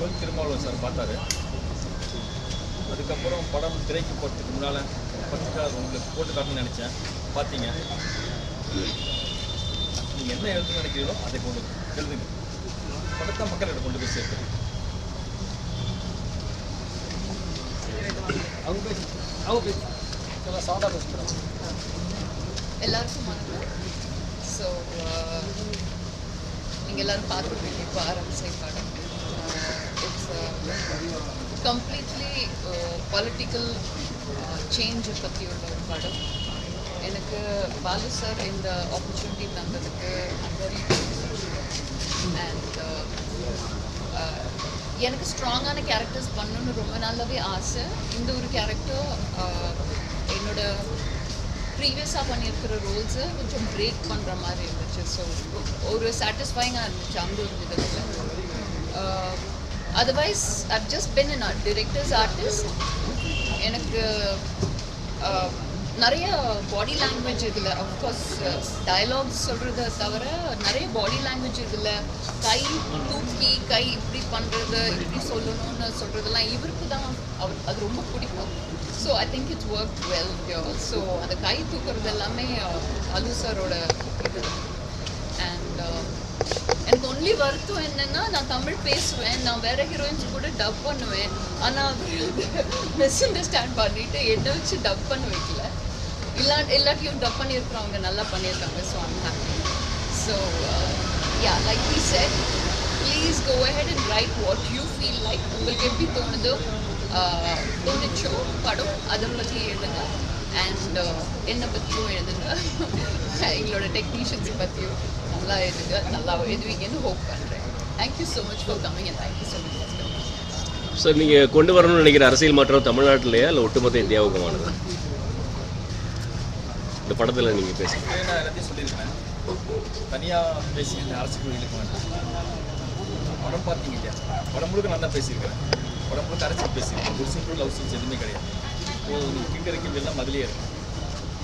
போன தொல் திருமாவளவன் சார் பார்த்தாரு. அதுக்கப்புறம் படம் திரைக்கு போகிறதுக்கு முன்னால் பத்திரிக்கை உங்களுக்கு போட்டு காட்டணும்னு நினச்சேன். பார்த்தீங்க. நீங்கள் என்ன எழுதுன்னு நினைக்கிறீங்களோ அதை கொண்டு எழுதுங்க. படத்தை மக்கள்கிட்ட கொண்டு போய் சேர்த்து அவங்க பேசி அவங்க பேசி. சவுண்டாக பேசுகிறோம் எல்லாருக்கும் வணக்கம். ஸோ நீங்கள் எல்லாரும் பார்த்துருப்பீங்க. இப்போ ஆரம்பிச்ச படம். கம்ப்ளீட்லி பொலிட்டிக்கல் சேஞ்சை பற்றி உள்ள ஒரு படம். எனக்கு பாலு சார் இந்த ஆப்பர்ச்சுனிட்டி தந்ததுக்கு வெரி அண்ட் uh, uh, எனக்கு ஸ்ட்ராங்கான கேரக்டர்ஸ் பண்ணணும்னு ரொம்ப நல்லாவே ஆசை. இந்த ஒரு கேரக்டர் uh, என்னோட ப்ரீவியஸாக பண்ணியிருக்கிற ரோல்ஸை கொஞ்சம் பிரேக் பண்ணுற மாதிரி இருந்துச்சு. ஸோ ஒரு சாட்டிஸ்ஃபைங்காக இருந்துச்சு அந்த ஒரு விதத்தில். Otherwise I've just been an a directors artist எனக்கு uh, நிறைய பாடி லாங்குவேஜ் இதில் அஃப்கோர்ஸ் டயலாக்ஸ் சொல்கிறத தவிர நிறைய பாடி லாங்குவேஜ் இதில் கை தூக்கி கை இப்படி பண்ணுறது இப்படி சொல்லணும்னு சொல்கிறதெல்லாம் இவருக்கு தான் அவர் அது ரொம்ப பிடிக்கும். So I think it's work well so அந்த கை தூக்குறது எல்லாமே அது அலு சாரோட இது அண்ட் எனக்கு ஒன்லி வருத்தம் என்னன்னா நான் தமிழ் பேசுவேன் நான் வேற ஹீரோயின்ஸ் கூட டப் பண்ணுவேன். ஆனால் மிஸ் அண்டர்ஸ்டாண்ட் பண்ணிட்டு என்னை வச்சு டப் பண்ண வைக்கல. இல்லா எல்லாத்தையும் டப் பண்ணியிருக்கிறவங்க நல்லா பண்ணியிருக்காங்க so I'm happy so yeah like he said please go ahead and write what you feel like உங்களுக்கு எப்படி தோணுதோ uh, தோணுச்சோ படம் அதை பற்றி எழுதுங்க. அண்ட் என்னை பற்றியும் எழுதுங்க. எங்களோட டெக்னீஷியன்ஸ் பற்றியும் நல்லா எழுதுங்க. நல்லா எழுதுவீங்கன்னு ஹோப் பண்ணுறேன் thank you so much for coming and thank you so much sir நீங்கள் கொண்டு வரணும்னு நினைக்கிற அரசியல் மாற்றம் தமிழ்நாட்டிலேயா இல்லை ஒட்டுமொத்த இந்தியாவுக்குமானது? இந்த படத்தில் நீங்கள் பேசுங்க. நான் எல்லாத்தையும் சொல்லியிருக்கேன். தனியாக பேசி இந்த அரசுக்கு இழுக்க வேண்டாம். படம் பார்த்தீங்க இல்லையா? படம் முழுக்க நான் தான் பேசியிருக்கிறேன். படம் முழுக்க அரசியல் பேசியிருக்கேன். ஒரு சிம்பிள் லவ் சீன்ஸ் எதுவுமே கிடையாது. இப்போ கிங்கரைக்கும் எல்லாம் அதிலே இருக்கு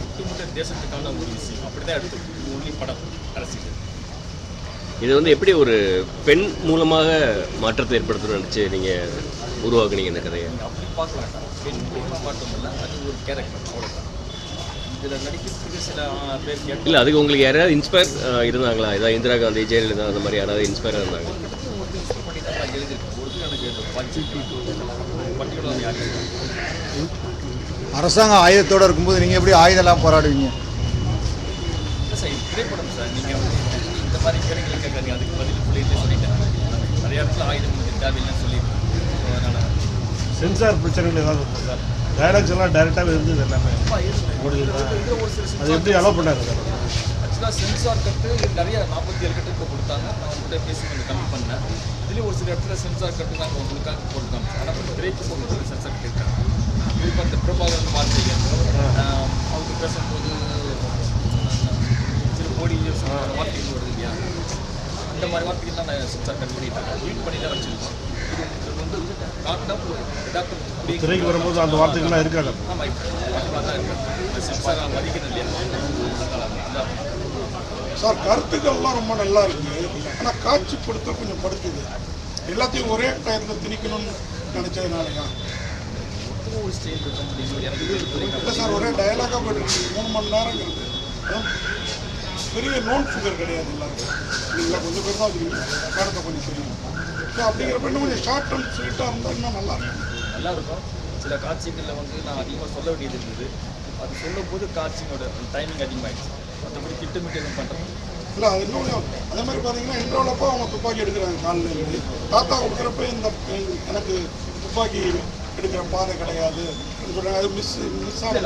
ஒட்டுமொத்த தேசத்துக்கான ஒரு விஷயம். அப்படி தான் எடுத்து ஒன்லி படம் அரசியல். இது வந்து எப்படி ஒரு பெண் மூலமாக மாற்றத்தை ஏற்படுத்தணும்னு நினச்சி நீங்கள் உருவாக்குனீங்க இந்த கதையை? அப்படி பார்க்க வேண்டாம். பெண் மூலமாக மட்டும் இல்லை. அது ஒரு கேரக்டர் அவ்வளோதான் இதில் நடிக்கிறதுக்கு சில பேர் இல்லை அதுக்கு உங்களுக்கு யாராவது இன்ஸ்பயர் இருந்தாங்களா? ஏதாவது இந்திரா காந்தி ஜெயலலிதா அந்த மாதிரி யாராவது இன்ஸ்பயர் இருந்தாங்க எழுதியிருக்கேன். ஒரு எனக்கு பர்டிகுலர் யாரும். அரசாங்கம் ஆயுதத்தோடு இருக்கும்போது நீங்கள் எப்படி ஆயுதம்லாம் போராடுவீங்க? சென்சார் பிரச்சனைகள் ஏதாவது சார்? டைலாக்ஸ் எல்லாம் டைரெக்டாகவே இருந்தது எல்லாமே. அது எப்படி அலோவ் பண்ணாரு சார்? ஆக்சுவலாக சென்சார் கட்டு நிறைய நாற்பத்தி ஏழு கட்டு இப்போ கொடுத்தாங்க. நான் உங்கள்கிட்ட பேசி கொஞ்சம் கம்மி பண்ணேன். இதுலேயும் ஒரு சில இடத்துல சென்சார் கட்டு நாங்கள் உங்களுக்காக போட்டுருக்காங்க ஆனால் திரைக்கு போட்டு சென்சார் கட்டு இருக்காங்க இப்போ அந்த பிரபாகரன் வார்த்தைங்க ஆஹ், அவங்க பேசும்போது சில கோடி வார்த்தைகள் வருது இல்லையா அந்த மாதிரி வார்த்தைகள் தான் நான் சென்சார் கட் பண்ணிட்டாங்க ரீட் பண்ணி தான் வச்சுருக்கோம் இது வந்து காட்டினா டாக்டர் திரைக்கு வரும்போது அந்த வார்த்தைகள்லாம் இருக்காது? ஆமாம் இப்போ கண்டிப்பாக தான் இருக்கு சென்சார் மதிக்கிறது இல்லையா சார் கருத்துக்கள்லாம் ரொம்ப நல்லா இருக்கு. ஆனால் காட்சிப்படுத்த கொஞ்சம் படுத்துது. எல்லாத்தையும் ஒரே டயத்தில் திணிக்கணும்னு நினைச்சதுனாலயா இல்லை சார் ஒரே டயலாகாக போயிட்டு மூணு மணி நேரங்கிறது. பெரிய நோன் ஃபிகர் கிடையாது எல்லாருக்கும். நீங்கள் கொஞ்சம் பேர் தான் இருக்கீங்க படத்தை கொஞ்சம் தெரியும் ஸோ அப்படிங்கிறப்ப இன்னும் கொஞ்சம் ஷார்ட் அண்ட் ஸ்வீட்டாக இருந்தால் இன்னும் நல்லா இருக்கும். நல்லா இருக்கும் சில காட்சிகளில் வந்து நான் அதிகமாக சொல்ல வேண்டியது இருந்தது அது சொல்லும்போது காட்சியோட டைமிங் அதிகமாகிடுச்சு மற்றபடி திட்டமிட்டு எதுவும் பண்ணுறோம் இல்லை. அது இன்னொன்று அதே மாதிரி பார்த்தீங்கன்னா இன்ட்ரோலப்போ அவங்க துப்பாக்கி எடுக்கிறாங்க இருந்து. தாத்தா கொடுக்குறப்ப இந்த எனக்கு துப்பாக்கி எடுக்கிற பாதை கிடையாது. சொல்கிறாங்க அது மிஸ் மிஸ் ஆன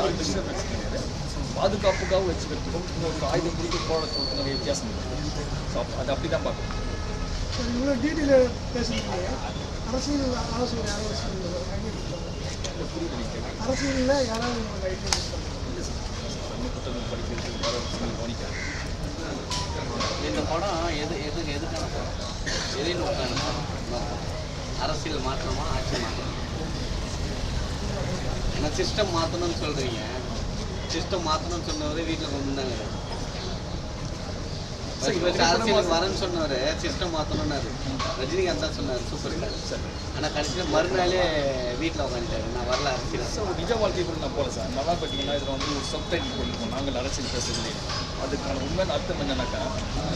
மாதிரி தெரியுது. பாதுகாப்புக்காக வச்சுக்கிறதுக்கும் இன்னொரு ஆயுதம் பிடிக்க போடுறதுக்கும் நிறைய வித்தியாசம் இருக்குது ஸோ அது அப்படி தான் பார்க்கணும் இவ்வளோ டீட்டெயில் பேசுறீங்க அரசியல் ஆலோசனை அரசியலில் யாராவது படிக்கிறது கவனிக்கிறேன் இந்த படம் எது எது எதுக்கான படம்? எதை நோக்கான நோக்கம் அரசியல் மாற்றமா ஆட்சி மாற்றமா? ஏன்னா சிஸ்டம் மாற்றணும்னு சொல்கிறீங்க சிஸ்டம் மாற்றணும்னு சொன்னவரே வீட்டில் கொண்டு வந்தாங்க சரி, அரசியலுக்கு வரேன்னு சொன்னவர் சிஸ்டம் மாற்றணும்னாரு ரஜினிகாந்த் தான் சொன்னார் சூப்பர் ஸ்டார் ஆனால் கடைசியில் மறுநாளே வீட்டில் உட்காந்துட்டாரு நான் வரல அரசியல். சார் நிஜ வாழ்க்கை கூட நான் சார். நல்லா பார்த்தீங்கன்னா இதில் வந்து ஒரு சப்டைட்டில் போட்டிருக்கோம் நாங்கள் அரசியல் பேசுறதுலே அதுக்கான உண்மையான அர்த்தம் என்னன்னாக்கா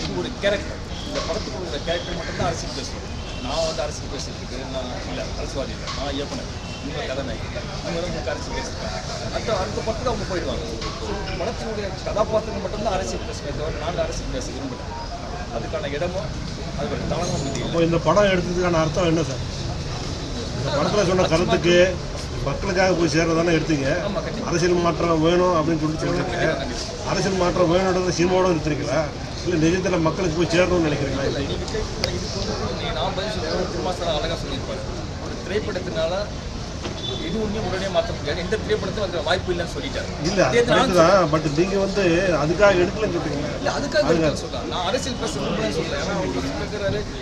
இது ஒரு கேரக்டர் இந்த படத்துக்கு ஒரு கேரக்டர் மட்டும்தான் அரசியல் பேசுவோம். நான் வந்து அரசியல் பேசுறதுக்கு நான் இல்லை அரசியல்வாதி இல்லை. நான் இயக்குனர். இவங்க கதாநாயகி இவங்க வந்து அரசியல் பேசியிருக்காங்க. அடுத்த அடுத்த படத்துக்கு அவங்க போயிடுவாங்க. ஸோ படத்தினுடைய கதாபாத்திரம் மட்டும்தான் அரசியல் பேசுவே தவிர நாங்கள் அரசியல் பேச விரும்பல. அதுக்கான இடமும் அதுக்கான தளமும் இது இப்போ இந்த படம் எடுத்ததுக்கான அர்த்தம் என்ன சார்? இந்த படத்தில் சொன்ன கருத்துக்கு மக்களுக்காக போய் சேர்றதானே எடுத்தீங்க. அரசியல் மாற்றம் வேணும் அப்படின்னு சொல்லி சொல்றீங்க அரசியல் மாற்றம் வேணுன்றது சினிமாவோட எடுத்துருக்கீங்களா இல்லை நிஜத்தில் மக்களுக்கு போய் சேரணும்னு நினைக்கிறீங்களா? இல்லை நான் பதில் சொல்லுவேன் திருமாசனம் அழகாக சொல்லியிருப்பாரு. ஒரு திரைப்படத்தினால இது ஒன்றும் உடனே மாற்ற முடியாது எந்த திரைப்படத்திலும் அந்த வாய்ப்பு இல்லைன்னு சொல்லிட்டாரு. இல்லை பட் நீங்கள் வந்து அதுக்காக எடுக்கலன்னு இல்ல அதுக்காக இருக்கேன்னு சொல்றேன் நான் அரசியல் பேச சொல்றேன் ஏன்னா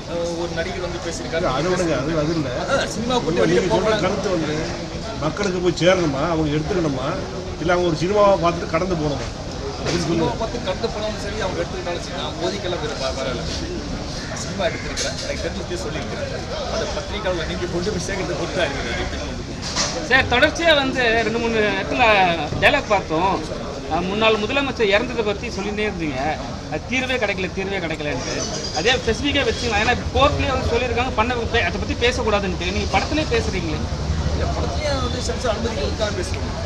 அஹ், ஒரு நடிகர் வந்து பேசியிருக்காரு. அது விடுங்க அது அது இல்லை. சினிமா வெளியே கருத்து வந்து மக்களுக்கு போய் சேரணுமா? அவங்க எடுத்துக்கணுமா? இல்லை அவங்க ஒரு சினிமாவை பார்த்துட்டு கடந்து போகணுமா? பார்த்து கடந்து போனாலும் சரி அவங்க எடுத்துக்கிட்டாலும் சரி. நான் மோதிக்கெல்லாம் நான் சினிமா எடுத்திருக்கிறேன். எனக்கு தெரிஞ்சதே சொல்லியிருக்கிறேன். அதை பத்திரிக்கையாளர் நீங்கள் கொண்டு போய் சேர்க்கறது பொறுத்து தான் சார் தொடர்ச்சியாக வந்து ரெண்டு மூணு இடத்துல டைலாக் பார்த்தோம். முன்னாள் முதலமைச்சர் இறந்ததை பற்றி சொல்லிட்டே இருந்தீங்க. அது தீர்வே கிடைக்கல தீர்வே கிடைக்கலன்ட்டு. அதே ஸ்பெசிஃபிக்காக வச்சுக்கலாம் ஏன்னா கோர்ட்லேயே வந்து சொல்லியிருக்காங்க பண்ண அதை பற்றி பேசக்கூடாதுன்ட்டு. நீங்கள் படத்துலேயே பேசுகிறீங்களே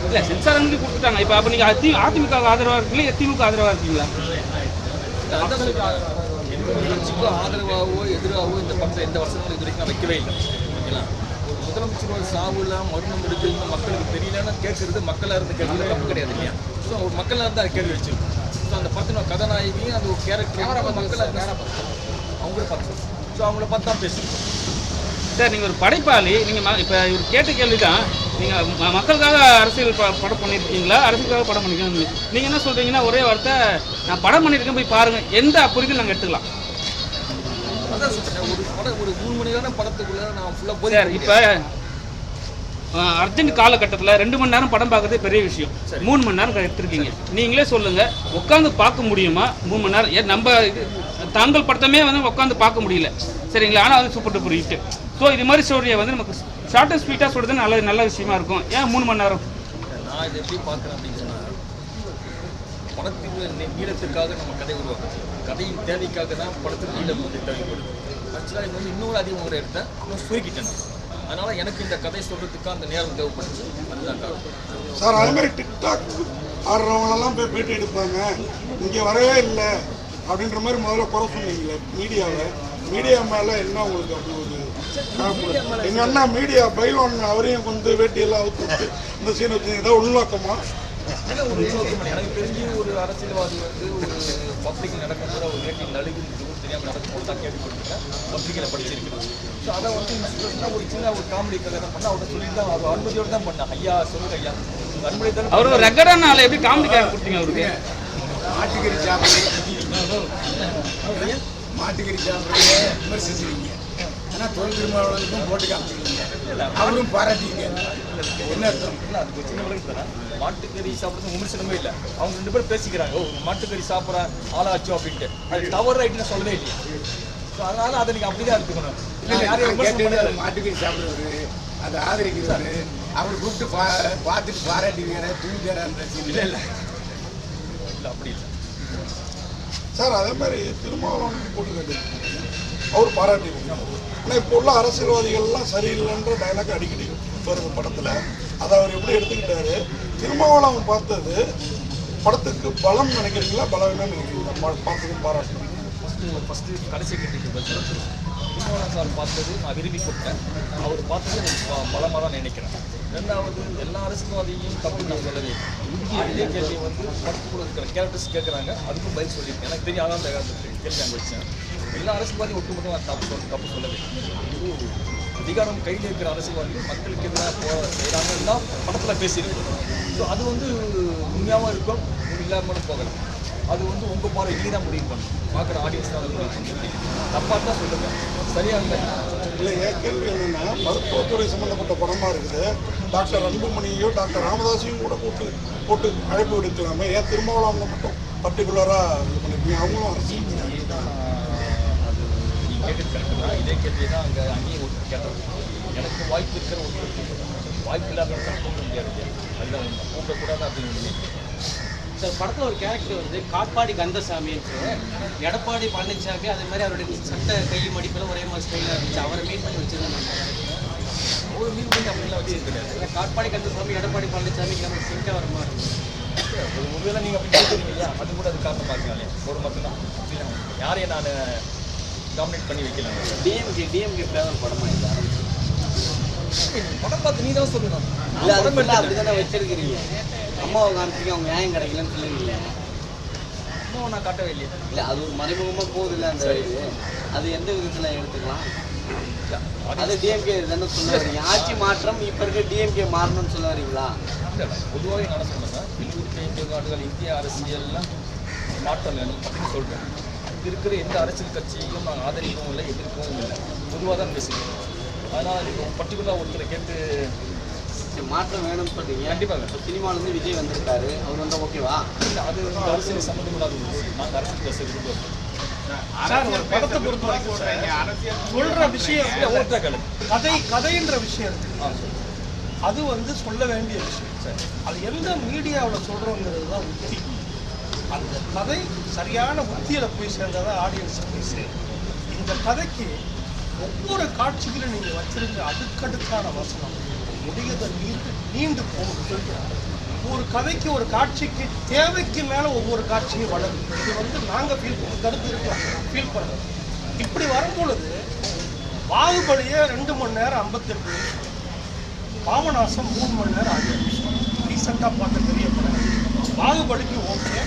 இல்லை சென்சார் அனுமதி கொடுத்துட்டாங்க. இப்போ அப்போ நீங்கள் அதி அதிமுக ஆதரவாக இருக்கீங்களா திமுக ஆதரவாக இருக்கீங்களா? ஆதரவாகவோ எதிராகவோ இந்த படத்தை எந்த வருஷங்களும் இது வரைக்கும் நான் வைக்கவே இல்லை. ஓகேங்களா? முதலமைச்சரோட சாவுல மரணம் எடுக்கல மக்களுக்கு தெரியலன்னு கேட்கறது மக்களாக இருந்து கேட்கறது தப்பு கிடையாது இல்லையா? ஸோ ஒரு மக்களாக இருந்து அதை கேள்வி வச்சிருக்கோம் ஸோ அந்த படத்தின கதாநாயகியும் அந்த ஒரு கேரக்டர் மக்களாக அவங்கள பார்த்து ஸோ அவங்கள பார்த்து தான் பேசுகிறோம் சார் நீங்கள் ஒரு படைப்பாளி நீங்கள் இப்போ இவர் கேட்ட கேள்வி தான் நீங்கள் மக்களுக்காக அரசியல் ப- படம் பண்ணியிருக்கீங்களா அரசியலுக்காக படம் பண்ணிருக்கீங்க நீங்கள் என்ன சொல்கிறீங்கன்னா ஒரே வார்த்தை நான் படம் பண்ணியிருக்கேன் போய் பாருங்கள் எந்த புரிதல் நாங்கள் எடுத்துக்கலாம்? அதான் சொல்றேன். ஒரு படம் ஒரு மூணு மணி நேரம் படத்துக்குள்ள நான் ஃபுல்லாக போய் இப்போ அர்ஜென்ட் காலகட்டத்தில் ரெண்டு மணி நேரம் படம் பார்க்கறதே பெரிய விஷயம். மூணு மணி நேரம் எடுத்திருக்கீங்க. நீங்களே சொல்லுங்க உட்காந்து பார்க்க முடியுமா? மூணு மணி நேரம் ஏன் நம்ம தாங்கள் படத்தமே வந்து உட்காந்து பார்க்க முடியல. சரிங்களா? ஆனால் அது சூப்பர் டூப்பர் ஹிட் ஸோ இது மாதிரி ஸ்டோரியை வந்து நமக்கு ஷார்ட் அண்ட் ஸ்வீட்டாக சொல்கிறது நல்ல நல்ல விஷயமா இருக்கும். ஏன் மூணு மணி நேரம்? நான் இதை எப்படி பார்க்குறேன் படத்தின் நீளத்துக்காக நம்ம கதை உருவாக்குறது. கதையின் தேவைக்காக தான் படத்துக்கு நீளம் வந்து தேவைப்படுது. ஆக்சுவலாக இது வந்து இன்னொரு அதிகம் ஒரு இடத்த இன்னும் சுருக்கிட்டேன். அதனால் அதனால எனக்கு இந்த கதை சொல்றதுக்கு அந்த நேரம் தேவைப்படுச்சு. அதுதான் காரணம். சார் அது மாதிரி டிக்டாக் ஆடுறவங்களெல்லாம் போய் பேட்டி எடுப்பாங்க. இங்கே வரவே இல்லை அப்படின்ற மாதிரி முதல்ல குறை சொன்னீங்களே மீடியாவை. மீடியா மேலே என்ன உங்களுக்கு அப்படி ஒரு எங்க அண்ணா மீடியா பைலோன் அவரையும் வந்து வேட்டியெல்லாம் அவுத்து இந்த சீன் வச்சு ஏதோ உள்நோக்கமா எனக்கு தெரிஞ்சு ஒரு அரசியல்வாதி வந்து ஒரு பப்ளிக் நடக்கும்போது அவர் வேட்டில் நழுகி தெரியாமல் நடக்கும்போது தான் கேள்விப்பட்டிருக்கேன். பப்ளிக்கில் படிச்சிருக்கேன் ஸோ அதை வந்து ஒரு சின்ன ஒரு காமெடி கதை தான் பண்ண அவர்கிட்ட சொல்லி தான் அவர் அனுமதியோடு தான் பண்ணேன் ஐயா சொல்லுங்க ஐயா. அனுமதி தான் அவர் ரெக்கடான ஆளை எப்படி காமெடி கேரக்டர் கொடுத்தீங்க அவருக்கு? மாட்டுக்கறி சாப்பிட்றது மாட்டுக்கறி சாப்பிட்றத விமர்சிச்சிருக்கீங்க. ஆனால் தொழில் திருமாவளவுக்கும் போட்டு காமிச்சிருக்கீங்க. அவரும் பாராட்டிங்க என்ன அர்த்தம் சின்ன தரேன் மாட்டுக்கறி சாப்பிட்றது விமர்சனமே இல்லை. அவங்க ரெண்டு பேரும் பேசிக்கிறாங்க. ஓ மாட்டுக்கறி சாப்பிட்ற ஆளாச்சோ அப்படின்ட்டு. அது தவறு ரைட்டுன்னு சொல்லவே இல்லையா. ஸோ அதனால அதை நீங்கள் அப்படி தான் எடுத்துக்கணும். இல்லை யாரையும் விமர்சனம் பண்ணாது மாட்டுக்கறி சாப்பிட்றவரு அதை ஆதரிக்கிறவரு அவர் கூப்பிட்டு பா பார்த்துட்டு பாராட்டிக்கிற தூங்கிக்கிறான்ற இல்லை இல்லை. இல்லை அப்படி இல்லை. சார் அதே மாதிரி திருமாவளவன் போட்டு கேட்டு அவர் பாராட்டிருக்காரு ஆனால் இப்போ உள்ள அரசியல்வாதிகள்லாம் சரியில்லைன்ற டைலாக் அடிக்கடி வருது படத்தில். அதை அவர் எப்படி எடுத்துக்கிட்டாரு? திருமாவளவன் பார்த்தது படத்துக்கு பலம் நினைக்கிறீங்களா? பலவீனம் நினைக்கிறீங்களா? பா- பார்த்ததும் பாராட்டணும். ஃபஸ்ட்டு ஃபஸ்ட்டு கடைசி கேட்டுக்கு பதில் திருமணம் சார் பார்த்தது நான் விரும்பி கொடுத்தேன். அவர் பார்த்தது எனக்கு பலமாக தான் நினைக்கிறேன். ரெண்டாவது எல்லா அரசியல்வாதியும் தப்பு நான் சொல்லவே இந்திய இதே கேள்வி வந்து படத்துக்குள்ள இருக்கிற கேரக்டர்ஸ் கேட்குறாங்க அதுக்கும் பதில் சொல்லியிருக்கேன். எனக்கு தெரியும் அதான் கேள்வி அங்கே வச்சேன். எல்லா அரசியல்வாதியும் ஒட்டுமொத்தமாக தப்பு சொல் தப்பு சொல்லவே அதிகாரம் கையில் இருக்கிற அரசியல்வாதிகள் மக்களுக்கு எதிராக போ செய்கிறாங்கன்னா படத்தில் பேசியிருக்கோம் ஸோ அது வந்து உண்மையாகவும் இருக்கும் இல்லாமலும் போகலாம். அது வந்து உங்கள் பார்வை நீ தான் முடிவு பண்ணணும். பார்க்குற ஆடியன்ஸ் தான் முடிவு தப்பாக தான் சொல்லுங்கள் சரியாக இல்லை? இல்லை என் கேள்வி என்னென்னா மருத்துவத்துறை சம்மந்தப்பட்ட படமாக இருக்குது. டாக்டர் அன்புமணியோ டாக்டர் ராமதாஸையும் கூட கூட்டு போட்டு அழைப்பு விடுக்கலாமே. ஏன் திருமாவளவங்க மட்டும் பர்டிகுலராக இது பண்ணிருக்கீங்க? அவங்களும் அரசியல். கேட்டது தான் இதே கேள்வி தான் அங்கே அங்கேயும் ஒருத்தர் கேட்டாங்க எனக்கு வாய்ப்பு இருக்கிற ஒருத்தர் வாய்ப்பு இல்லாத ஒருத்தர் கூப்பிட முடியாது அதுதான் உண்மை கூப்பிடக்கூடாது அப்படின்னு சார் படத்தில் ஒரு கேரக்டர் வந்து காட்பாடி கந்தசாமின்ட்டு எடப்பாடி பழனிசாமி அதே மாதிரி அவருடைய சட்ட கை மடிப்பில் ஒரே மாதிரி ஸ்டைலாக இருந்துச்சு. அவரை மீட் பண்ணி வச்சிருந்தாங்க. ஒரு மீன் பண்ணி அப்படிலாம் வச்சு கிடையாது காட்பாடி கந்தசாமி எடப்பாடி பழனிசாமி நம்ம சிங்காக வர மாதிரி ஒரு ஒருவேளை நீங்கள் அப்படி கேட்குறீங்க இல்லையா? அது கூட அது காரணமாக இருக்காங்க ஒரு மட்டும்தான் யாரையும் நான் டாமினேட் பண்ணி வைக்கல டிஎம்கே டிஎம்கே ஃபேவர் படமா இது படம் பார்த்து நீ தான் சொல்லணும். இல்லை அது ஃபுல்லாக அப்படி தானே வச்சிருக்கிறீங்க. அம்மாவை காமிச்சிங்க அவங்க நியாயம் கிடைக்கலன்னு சொல்லுவீங்க? இன்னும் நான் காட்டவே இல்லையா. இல்லை அது ஒரு மறைமுகமாக போகுது இல்லை அந்த இது. அது எந்த விதத்தில் எடுத்துக்கலாம்? அது டிஎம்கே தானே சொல்ல வரீங்க ஆட்சி மாற்றம் இப்போ இருக்க டிஎம்கே மாறணும்னு சொல்ல வரீங்களா பொதுவாக என்ன சொன்னேன்னா இருபத்தி ஐந்து ஆண்டுகள் இந்திய அரசியல்லாம் மாற்றம் வேணும் அப்படின்னு சொல்கிறேன் இங்க இருக்கிற எந்த அரசியல் கட்சியும் நான் ஆதரிக்கவும் இல்லை எதிர்க்கவும் இல்லை. பொதுவாக தான் பேசுகிறேன் அதனால் நீங்கள் பர்டிகுலராக ஒருத்தரை கேட்டு மாற்றம் வேணும்னு சொல்றீங்க. கண்டிப்பாக இப்போ சினிமாலேருந்து விஜய் வந்திருக்காரு. அவர் வந்தால் ஓகேவா இல்லை அது வந்து அரசியல் சம்மந்தமில்லாத நாங்கள் அரசியல் பேச விரும்புவோம் படத்தை பொறுத்த வரைக்கும் சார், சொல்ற விஷயம் கதை கதைன்ற விஷயம் இருக்கு. அது வந்து சொல்ல வேண்டிய விஷயம் சரி. அது எந்த மீடியாவில் சொல்கிறோங்கிறது தான் உத்தி அந்த கதை சரியான உத்தியில் போய் சேர்ந்தாதான் ஆடியன்ஸ் போய் சேரும் இந்த கதைக்கு ஒவ்வொரு காட்சிகளும் நீங்கள் வச்சிருக்க அடுக்கடுக்கான வசனம் முடியதை நீண்டு நீண்டு போகும் ஒரு கதைக்கு ஒரு காட்சிக்கு தேவைக்கு மேலே ஒவ்வொரு காட்சியும் வளரும். இது வந்து நாங்கள் ஃபீல் பண்ண கருத்து இருக்கலாம் ஃபீல் பண்ணுறோம் இப்படி வரும்பொழுது பாகுபலியை ரெண்டு மணி நேரம் ஐம்பத்தெட்டு நிமிஷம். மூணு மணி நேரம் அஞ்சு ரீசெண்டாக பார்த்த பெரிய படம் பாகுபலிக்கு ஓகே.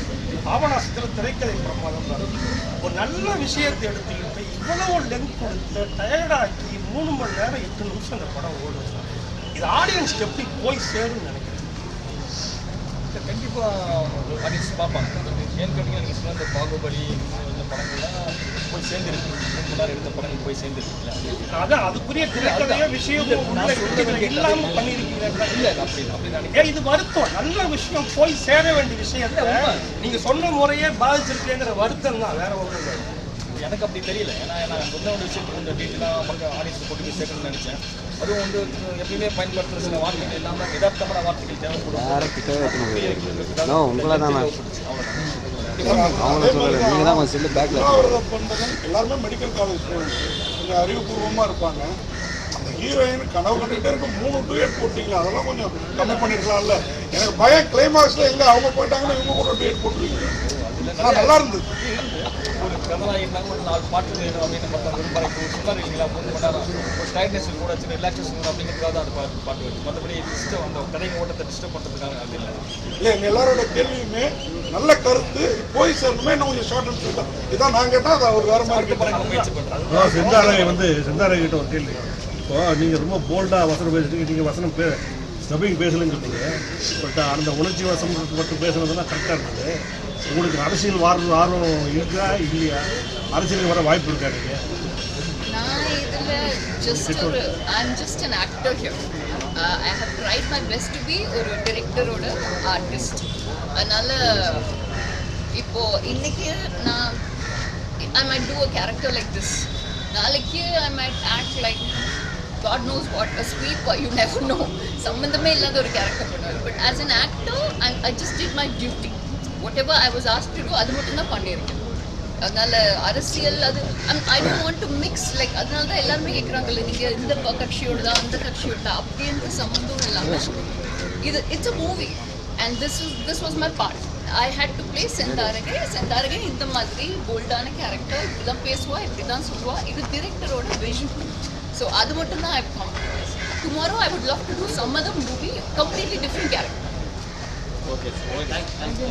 பாபநாசத்தில் திரைக்கதை பிரமாதம் ஒரு நல்ல விஷயத்தை எடுத்துக்கிட்டு இவ்வளவு லெங்க் கொடுத்து டயர்டாக்கி மூணு மணி நேரம் எட்டு நிமிஷம் அந்த படம் ஓடும் இது ஆடியன்ஸ் எப்படி போய் சேரும்னு நினைக்கிறேன் கண்டிப்பாக ஆடியன்ஸ் பார்ப்பாங்க ஏன்னு கேட்டீங்கன்னா நீங்கள் சொன்ன இந்த பாகுபலி இந்த படங்கள்லாம் போய் சேர்ந்துருக்கு நேரம் எடுத்த படங்கள் போய் சேர்ந்துருக்கு அதான் அதுக்குரிய திரைக்கதையோ விஷயம் இல்லாமல் பண்ணியிருக்கீங்க. இல்லை அப்படி அப்படி நான் ஏன் இது வருத்தம். நல்ல விஷயம். போய் சேர வேண்டிய விஷயத்த நீங்க சொன்ன முறையே பாதிச்சிருக்கேங்கிற வருத்தம் தான். வேற ஒன்றும் எனக்கு அப்படி தெரியல. ஏன்னா நான் சொன்ன ஒரு விஷயத்தை கொஞ்சம் டீட்டெயிலாக மக்கள் ஆடியன்ஸ் கொண்டு போய் சேர்க்கணும்னு நினச்சேன். அதுவும் வந்து எப்பயுமே பயன்படுத்துகிற சில வார்த்தைகள் இல்லாமல் யதார்த்தமான வார்த்தைகள் தேவைப்படும். உங்களை தான் உண்ணாவிரதம் பேக்கில் எல்லாருமே மெடிக்கல் காலேஜ் கொஞ்சம் அறிவுபூர்வமாக இருப்பாங்க. அந்த ஹீரோயின் கனவு கண்டுகிட்டே இருக்க. மூணு டூயட் போட்டீங்களா அதெல்லாம் கொஞ்சம் கம்மி பண்ணிருக்கலாம்ல. எனக்கு பயம் கிளைமாக்ஸில் எங்கே அவங்க போயிட்டாங்கன்னா இவங்க கூட டூயட் போட்டுருக்கீங்க. ஆனால் நல்லா இருந்தது. ஒரு கதலாக இருந்தாங்க ஒரு நாலு பாட்டு வேணும் அப்படின்னு பார்த்தா விரும்புகிறேன் இப்போ சொன்னார் இல்லைங்களா மூணு மணி நேரம் ஒரு கூட சின்ன ரிலாக்ஸேஷன் கூட அப்படிங்கிறதுக்காக தான் அது பாட்டு பாட்டு வருது மற்றபடி டிஸ்டர்ப் அந்த கதைங்க ஓட்டத்தை டிஸ்டர்ப் பண்ணுறதுக்காக அது இல்லை. இல்லை எங்கள் எல்லாரோட கேள்வியுமே நல்ல கருத்து போய் சேரணுமே இன்னும் கொஞ்சம் ஷார்ட் அண்ட் ஸ்வீட்டாக இதான் நான் கேட்டால் அது அவர் வேறு மாதிரி முயற்சி செந்தாரகை வந்து செந்தாரகை கிட்ட ஒரு கேள்வி. இப்போ நீங்கள் ரொம்ப போல்டாக வசனம் பேசுறீங்க நீங்கள் வசனம் பே டப்பிங் பேசலன்னு சொன்னீங்க பட் அந்த உணர்ச்சி வசம் மட்டும் பேசுனதுலாம் கரெக்டாக இருந்தது. உங்களுக்கு அரசியல் ஆர்வம் ஆர்வம் இருக்கா இல்லையா? அரசியலுக்கு வர வாய்ப்பு இருக்கா நீங்கள் நான் இதில் ஜஸ்ட் ஒரு just an actor here I have tried my best to be ஒரு டிரெக்டரோட ஆர்டிஸ்ட் அதனால் இப்போ இன்னைக்கு நான் I might do a character like this நாளைக்கு I might act like God knows what a sweeper you never know சம்மந்தமே இல்லாத ஒரு கேரக்டர் பண்ணுவேன் but as an actor I I just did my duty whatever I was asked to do அது மட்டும் தான் பண்ணியிருக்கேன். அதனால அரசியல் அது I don't want to mix like அதனால தான் எல்லாருமே கேட்குறாங்கல்ல நீங்கள் இந்த கட்சியோட தான் அந்த கட்சியோட தான் அப்படின்ற சம்மந்தம் இல்லாமல் இது it's a movie and this this was my part I had to play Sentharagai. Sentharagai இந்த மாதிரி போல்டான கேரக்டர் இப்படி தான் பேசுவா இப்படி தான் சொல்லுவா. இது டிரெக்டரோட விஷன் ஸோ அது மட்டும் தான் I come tomorrow I would love to do some other movie completely different character okay okay thank you